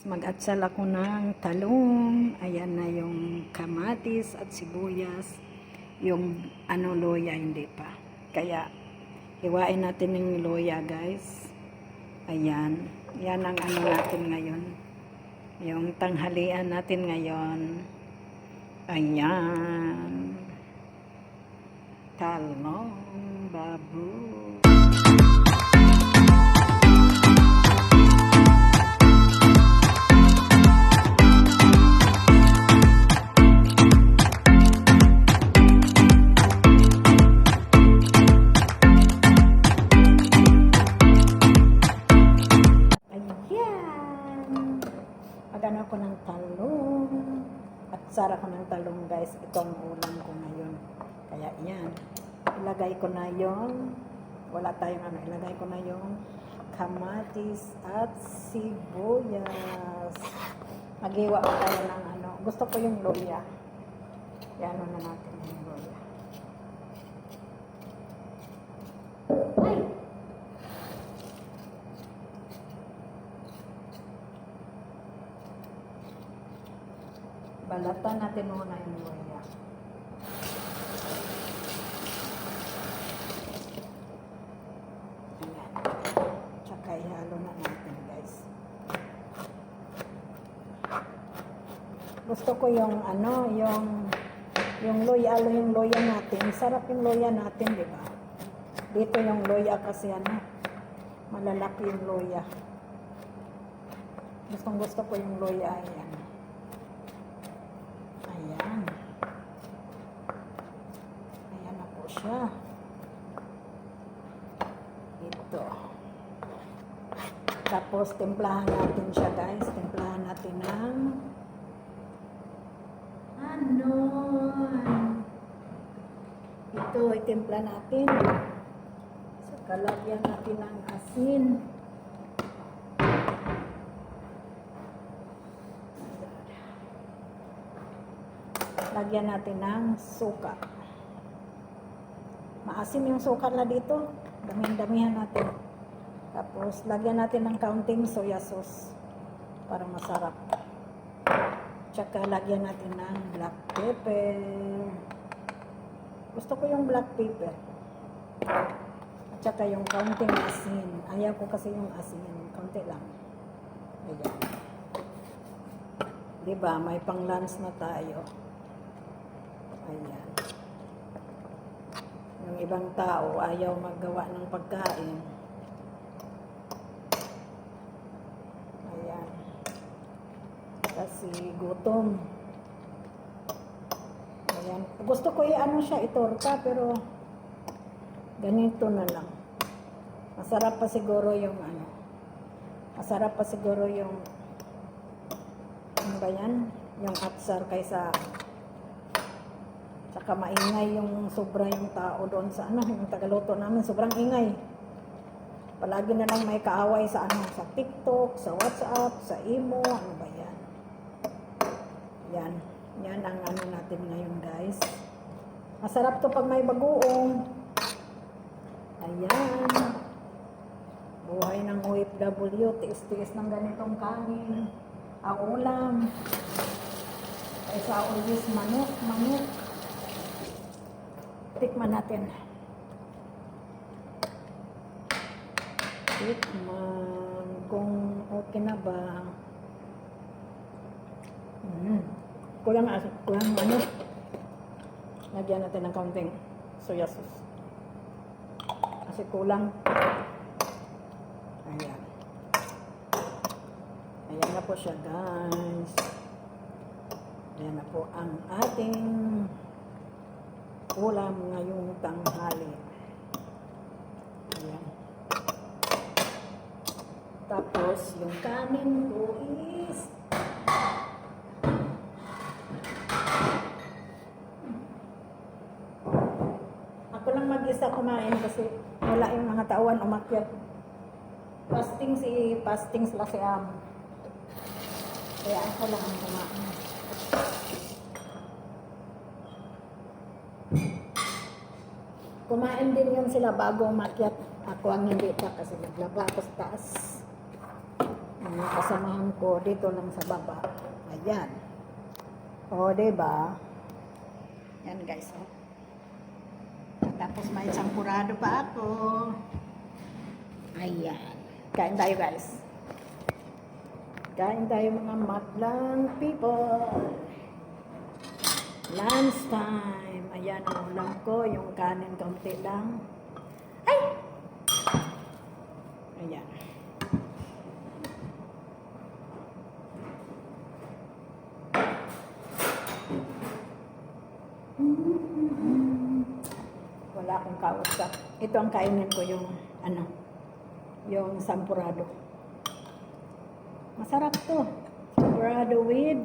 Mag-atsal ako ng talong. Ayan na yung kamatis at sibuyas. Yung ano loya, hindi pa. Kaya, hiwain natin yung loya, guys. Ayan. Yan ang ano natin ngayon. Yung tanghalian natin ngayon. Ayan. Talong babu. Yan. Ilagay ko na yung wala tayong ano. Ilagay ko na yung kamatis at sibuyas. Maghiwa ko tayo ng ano. Gusto ko yung loya. Yan na natin yung loya. Ay! Balatan natin muna yung loya. Ayan. Tsaka ihalo na natin guys. Gusto ko yung ano, yung yung loya, alo yung loya natin. Sarap yung loya natin, di ba? Dito yung loya kasi ano, malalaki yung loya. Gustong gusto ko yung loya, ayan. Ayan. Ayan na po siya. Ito. Tapos, timplahan natin siya, guys. Timplahan natin ng ano? Ito, itimpla natin. Sa kalagyan natin ng asin. lagyan natin ng suka. Maasim yung suka na dito. Damihan-damihan natin. Tapos, lagyan natin ng counting soya sauce para masarap. Tsaka, lagyan natin ng black pepper. Gusto ko yung black pepper. At tsaka yung counting asin. Ayaw ko kasi yung asin. Kaunti lang. Ayan. Diba? May pang lunch na tayo. Ayan. Yung ibang tao ayaw maggawa ng pagkain. Ayan. Kasi gutom. Ayan. Gusto ko i-ano siya, itorta, pero ganito na lang. Masarap pa siguro yung ano. Masarap pa siguro yung ano ba yan? Yung atsar kaysa Tsaka maingay yung sobra yung tao doon sa ano, yung tagaluto namin, sobrang ingay. Palagi na lang may kaaway sa ano, sa TikTok, sa WhatsApp, sa Imo, ano ba yan? Yan. Yan ang ano natin ngayon, guys. Masarap to pag may bagoong. Ayan. Buhay ng OFW, tiis-tiis ng ganitong kanin. Ang ulam. Kaysa always manok, manok. Tikman natin. Tikman kung okay na ba. Kulang, as- kulang ano. Lagyan natin ng kaunting soya sauce. Kasi kulang. Ayan. Ayan na po siya guys. Ayan na po ang ating ulam ngayong tanghali. Ayan. Tapos, yung kanin ko is ako mag-isa kumain kasi wala yung mga tawan umakyat. Fasting si fasting sila si Am. Kaya ako lang ang kumain. Kumain din yun sila bago umakyat. Ako ang hindi pa kasi naglaba ako sa taas. Yung kasamahan ko dito lang sa baba. Ayan. O, diba? Yan guys, oh. Tapos may sampurado pa ako. Ayan. Kain tayo guys. Kain tayo mga madlang people. Lunch time. Ayan ang ulam ko. Yung kanin kaunti lang. Ay! Ayan. Wala akong kausap. Ito ang kainin ko yung ano, yung sampurado. Masarap to. Sampurado with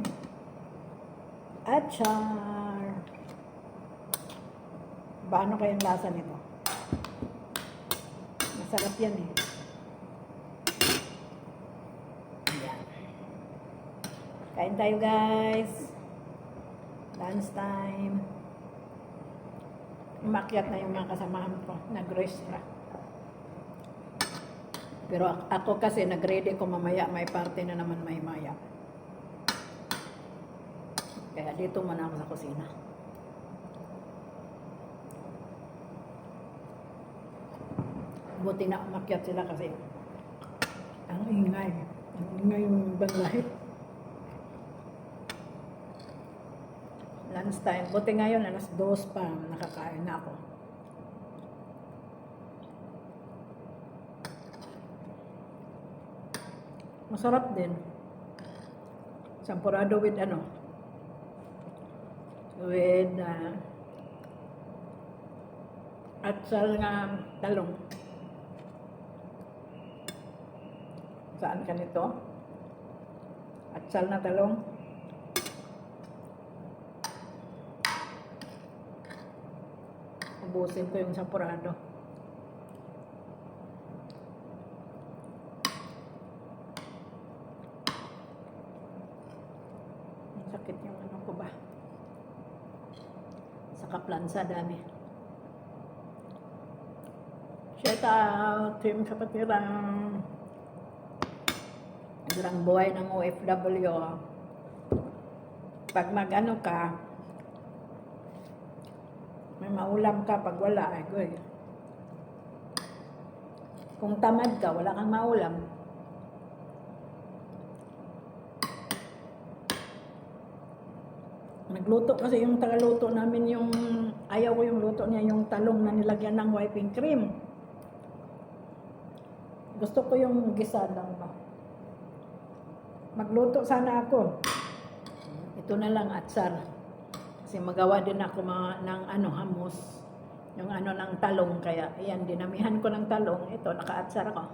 achar. Ba, ano kayang lasa nito? Masarap yan eh. Kain tayo guys. Lunch time. Umakyat na yung mga kasamahan ko. Nag-restaurant. Pero ak- ako kasi nag-ready ko mamaya. May party na naman may maya. Kaya dito muna ako sa kusina. Buti na umakyat sila kasi ang ingay. Ang ingay yung ibang Lunch time. Buti ngayon, alas dos pa, nakakain na ako. Masarap din. Sampurado with ano? With uh, atsal nga talong. Saan ka nito? Atsal na talong. Ubusin ko yung sampurado. Ang sakit yung ano ko ba? Sa kaplansa dami. Shout out team kapatirang Durang buhay ng OFW. Pag mag-ano ka, may maulam ka pag wala, ay goy. Kung tamad ka, wala kang maulam. Nagluto kasi yung tagaluto namin yung, ayaw ko yung luto niya, yung talong na nilagyan ng wiping cream. Gusto ko yung gisa lang ba. Magluto sana ako. Ito na lang atsar. Kasi magawa din ako mga, ng ano, hamos. Yung ano ng talong. Kaya, ayan, dinamihan ko ng talong. Ito, nakaatsar ako.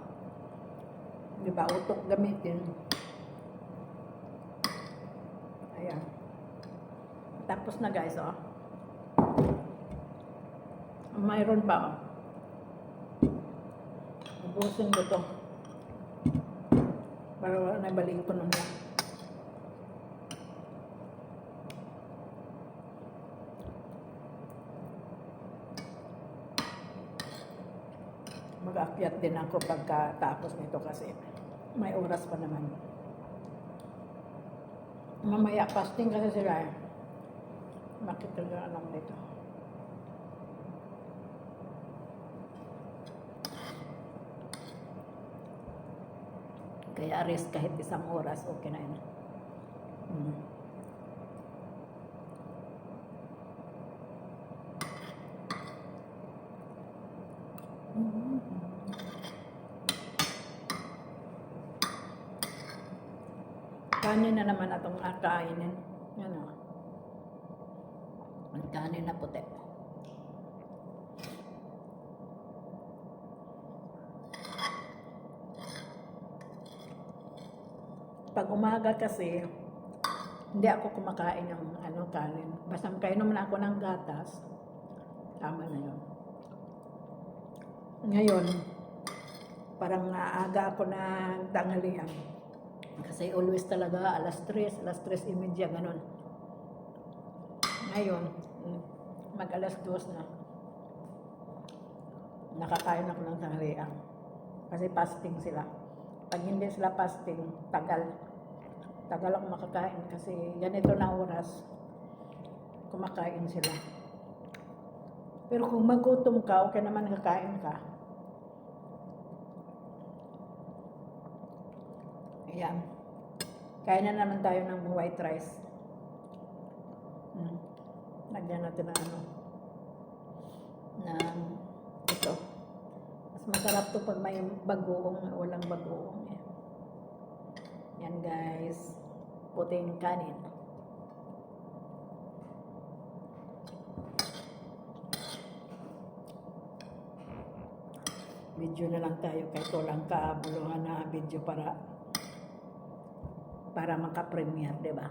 Di ba, utok gamitin. Ayan. Tapos na guys, oh. Mayroon pa, oh. Ubusin ko to. Para wala na balik ko nun lang. Mag-akyat din ako pagkatapos nito kasi may oras pa naman. Mamaya fasting kasi sila eh. Bakit talaga anong dito? Kaya rest kahit isang oras, okay na yun. Mm. Kanin na naman atong akainin. Yan o. Ang kanin na puti. Pag umaga kasi, hindi ako kumakain ng ano, kanin. Basta kainom na ako ng gatas, tama na yun. Ngayon, parang naaga ako na tanghalian. Kasi always talaga alas 3, alas 3 imedya, ganun. Ngayon, mag alas 2 na. Nakakain ako ng tanghalian. Kasi fasting sila. Pag hindi sila fasting, tagal. Tagal ako makakain kasi ganito na oras, kumakain sila. Pero kung magutom ka, okay naman kakain ka. Ayan. Kain na naman tayo ng white rice. Hmm. Lagyan natin ng ano. ng ito. Mas masarap to pag may bagoong, walang bagoong. Yan. Yan guys. Puting kanin. Video na lang tayo kahit walang kabuluhan na video para para maka-premiere, di ba?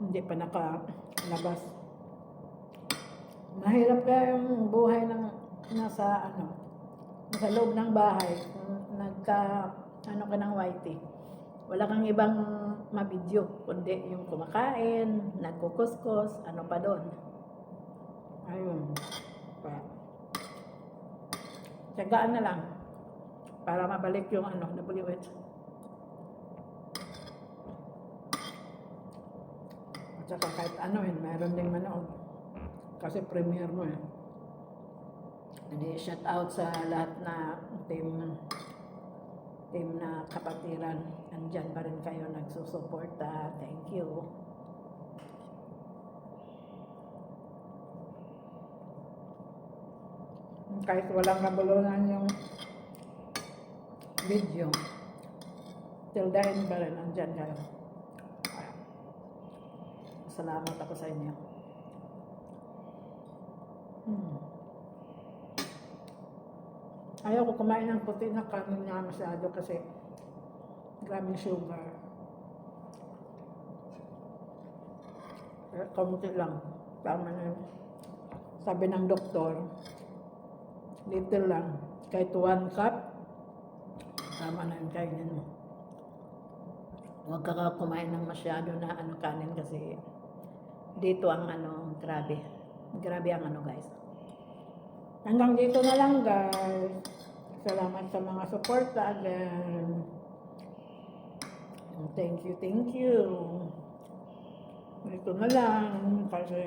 Hindi pa nakalabas. Mahirap kaya yung buhay ng nasa ano, nasa loob ng bahay. Nagka ano ka ng whitey. Wala kang ibang mabidyo, kundi yung kumakain, nagkukuskus, ano pa doon. Ayun. Pa. Tsagaan na lang para mabalik yung ano, WH. At saka kahit ano yun, mayroon ding manood. Kasi premiere mo eh. Hindi, shout out sa lahat na team team na kapatiran. Andyan pa rin kayo nagsusuporta. Thank you. Kahit walang nabulunan yung video, till the end pa rin, andyan kayo. Salamat ako sa inyo. Hmm. Ayaw ko kumain ng puti na kanin nga masyado kasi graming sugar. Eh, Kamuti lang. Tama na yun. Sabi ng doktor, little lang. Kahit one cup, tama na yung kainin mo. Huwag ka kumain ng masyado na ano kanin kasi dito ang ano, grabe. Grabe ang ano guys. Hanggang dito na lang guys. Salamat sa mga support again. Thank you, thank you. Dito na lang kasi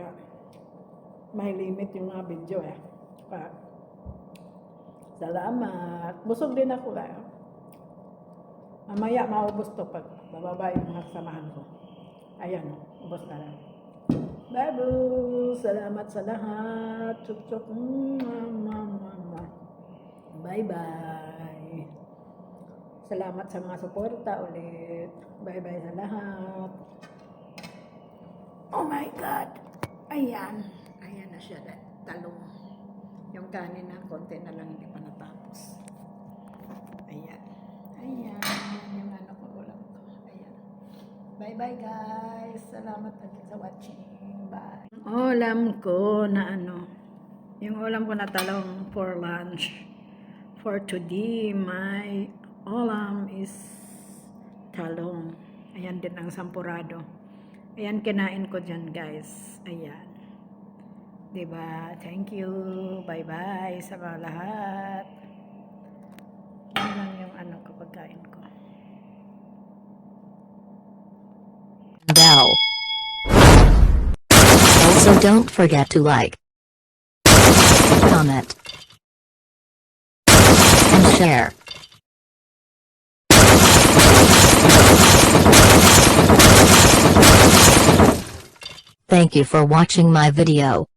may limit yung mga video eh. Pa. Salamat. Busog din ako eh. Mamaya maubos to pag bababa yung mga samahan ko. Ayan, ubos na lang. Babu, salamat sa lahat. Chuk chuk. Bye bye. Salamat sa mga suporta ulit. Bye bye sa lahat. Oh my God. Ayan. Ayan na siya. Talong. Yung kanin na konti na lang hindi pa natapos. Ayan. Ayan. Yung ano ko ulam ko. Ayan. Bye bye guys. Salamat ulit sa watching. Bye. Ulam ko na ano. Yung ulam ko na talong for lunch. For today, my ulam is talong. Ayan din ang sampurado. Ayan kinain ko dyan guys. Ayan. 'Di ba? Thank you. Bye-bye sa mga lahat. Also don't forget to like, comment, and share. Thank you for watching my video.